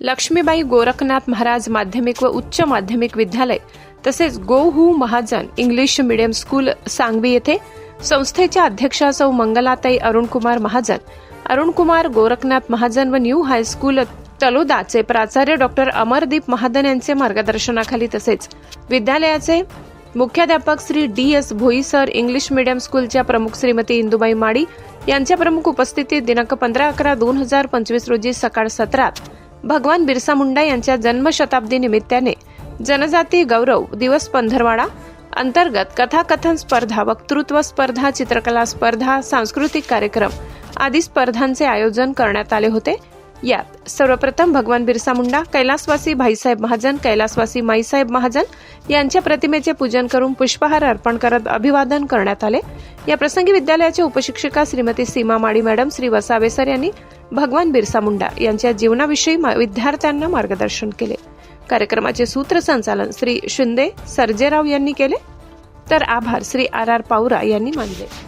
लक्ष्मीबाई गोरखनाथ महाराज माध्यमिक व उच्च माध्यमिक विद्यालय तसेच Gohu Mahajan English medium school Sangvi येथे संस्थेच्या अध्यक्षा सौ मंगलाताई अरुणकुमार महाजन अरुणकुमार गोरखनाथ महाजन व न्यू हायस्कूल तलोदाचे प्राचार्य डॉक्टर अमरदीप महाजन यांचे मार्गदर्शनाखाली तसेच विद्यालयाचे मुख्याध्यापक Shri D S Bhoi sir English medium स्कूलच्या प्रमुख श्रीमती इंदुबाई माडी यांच्या प्रमुख उपस्थितीत दिनांक पंधरा अकरा दोन हजार पंचवीस रोजी सकाळ सत्रात भगवान बिरसा मुंडा यांच्या जन्मशताब्दी निमित्ताने जनजाती गौरव दिवस पंधरवाडा अंतर्गत कथाकथन स्पर्धा वक्तृत्व स्पर्धा चित्रकला स्पर्धा सांस्कृतिक कार्यक्रम आदी स्पर्धांचे आयोजन करण्यात आले होते. यात सर्वप्रथम भगवान बिरसा मुंडा कैलासवासी भाईसाहेब महाजन कैलासवासी माईसाहेब महाजन यांच्या प्रतिमेचे पूजन करून पुष्पहार अर्पण करत अभिवादन करण्यात आले. या प्रसंगी विद्यालयाच्या उपशिक्षिका श्रीमती सीमा माडी मॅडम श्री वसावे सर यांनी भगवान बिरसा मुंडा यांच्या जीवनाविषयी मा- विद्यार्थ्यांना मार्गदर्शन केले. कार्यक्रमाचे सूत्रसंचालन श्री शिंदे सर्जेराव यांनी केले. तर आभार श्री आर आर पावरा यांनी मानले.